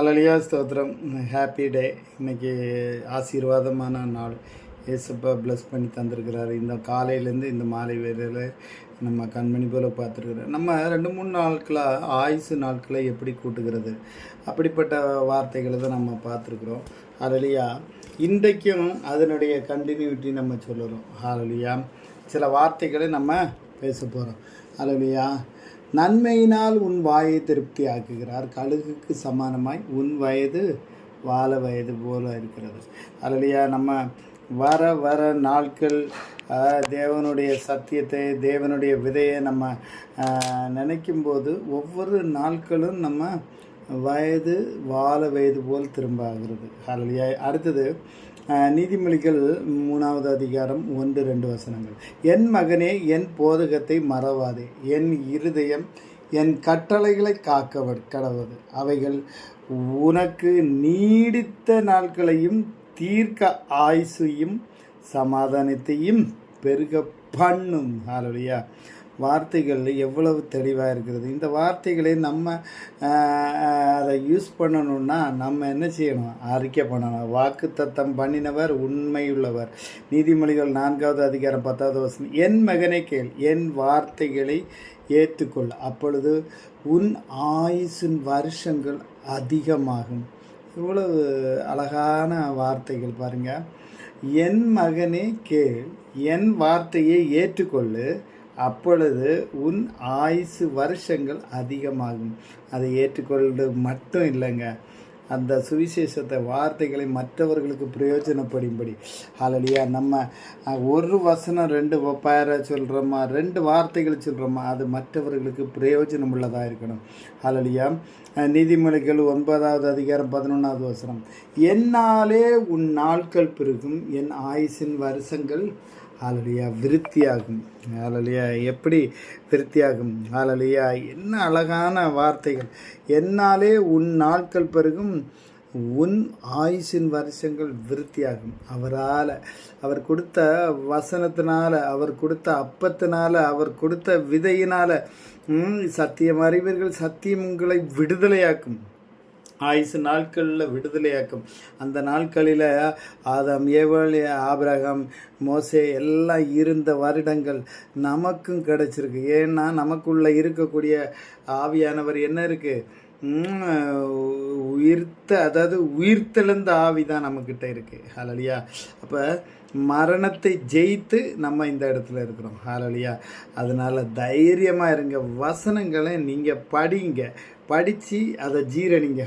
அலலியா ஸ்தோத்திரம். Happy day இன்னைக்கு ஆசீர்வாதமான நாள். ஏசப்பா ப்ளஸ் பண்ணி தந்திருக்கிறாரு. இந்த காலையிலேருந்து இந்த மாலை வேலையில் நம்ம கண்மணி போல் பார்த்துருக்குறோம் நம்ம ரெண்டு மூணு நாட்களாக ஆயுசு நாட்களை எப்படி கூட்டுகிறது? அப்படிப்பட்ட வார்த்தைகளை தான் நம்ம பார்த்துருக்குறோம். அலலியா இன்றைக்கும் அதனுடைய கண்டினியூட்டி நம்ம சொல்லுறோம் அலலியா சில வார்த்தைகளை நம்ம பேச போகிறோம் அலலியா நன்மையினால் உன் வாயை திருப்தி ஆக்குகிறார் கழுகுக்கு சமானமாய் உன் வயது வாழ வயது போல இருக்கிறது. அதுலையா நம்ம வர வர நாட்கள் தேவனுடைய சத்தியத்தை தேவனுடைய விதையை நம்ம நினைக்கும்போது ஒவ்வொரு நாட்களும் நம்ம வயது வாழ வயது போல் திரும்ப ஆகிறது. அதுலையா அடுத்தது நீதிமொழிகள் மூணாவது அதிகாரம் ஒன்று ரெண்டு வசனங்கள். என் மகனே என் போதகத்தை மறவாதே. என் இருதயம் என் கட்டளைகளை காக்க கடவுது அவைகள் உனக்கு நீடித்த நாட்களையும் தீர்க்க ஆயுசையும் சமாதானத்தையும் பெருக பண்ணும். ஹalleluya. வார்த்தைகள் எவ்வளவு தெளிவாக இருக்கிறது இந்த வார்த்தைகளை நம்ம அதை யூஸ் பண்ணணும்னா நம்ம என்ன செய்யணும்? அறிக்கை பண்ணணும். வாக்கு தத்தம் பண்ணினவர் உண்மையுள்ளவர். நீதிமொழிகள் நான்காவது அதிகாரம் பத்தாவது வசனம் என் மகனை கேள் என் வார்த்தைகளை ஏற்றுக்கொள். அப்பொழுது உன் ஆயுசின் வருஷங்கள் அதிகமாகும். இவ்வளவு அழகான வார்த்தைகள் பாருங்கள் என் மகனே கேள் என் வார்த்தையை ஏற்றுக்கொள்ளு. அப்பொழுது உன் ஆயுசு வருஷங்கள் அதிகமாகும். அதை ஏற்றுக்கொள்வது மட்டும் இல்லைங்க. அந்த சுவிசேஷத்தை வார்த்தைகளை மற்றவர்களுக்கு பிரயோஜனப்படும்படி. ஹalleluya. நம்ம ஒரு வசனம் ரெண்டு பேரை சொல்கிறோமா ரெண்டு வார்த்தைகள் சொல்கிறோமா அது மற்றவர்களுக்கு பிரயோஜனம் உள்ளதாக இருக்கணும். ஹalleluya. நீதிமொழிகள் ஒன்பதாவது அதிகாரம் பதினொன்றாவது வசனம். என்னாலே உன் நாட்கள் பெருகும் என் ஆயுசின் வருஷங்கள் ஆலலியா விருத்தியாகும். ஆலலியா எப்படி விருத்தியாகும்? ஆலலியா என்ன அழகான வார்த்தைகள். என்னாலே உன் நாட்கள் பெருகும் உன் ஆயுஷின் வருஷங்கள் விருத்தியாகும். அவரால் அவர் கொடுத்த வசனத்தினால அவர் கொடுத்த அப்பத்தினால அவர் கொடுத்த விதையினால சத்தியம் அறிவீர்கள் சத்தியம் உங்களை விடுதலையாக்கும். ஆயுசு நாட்களில் விடுதலையாக்கும் அந்த நாட்களில் ஆதம் ஏவல் ஆபிரகம் மோசே எல்லாம் இருந்த வருடங்கள் நமக்கும் கிடச்சிருக்கு. ஏன்னா நமக்குள்ளே இருக்கக்கூடிய ஆவியானவர் என்ன இருக்குது உயிர்த்த அதாவது உயிர்த்தெழுந்த ஆவி தான் நம்மக்கிட்ட இருக்குது ஹலலியா அப்போ மரணத்தை ஜெயித்து நம்ம இந்த இடத்துல இருக்கிறோம். ஹாலலியா அதனால தைரியமாக இருங்க. வசனங்களை நீங்கள் படிங்க. படித்து அதை ஜீரணிங்க.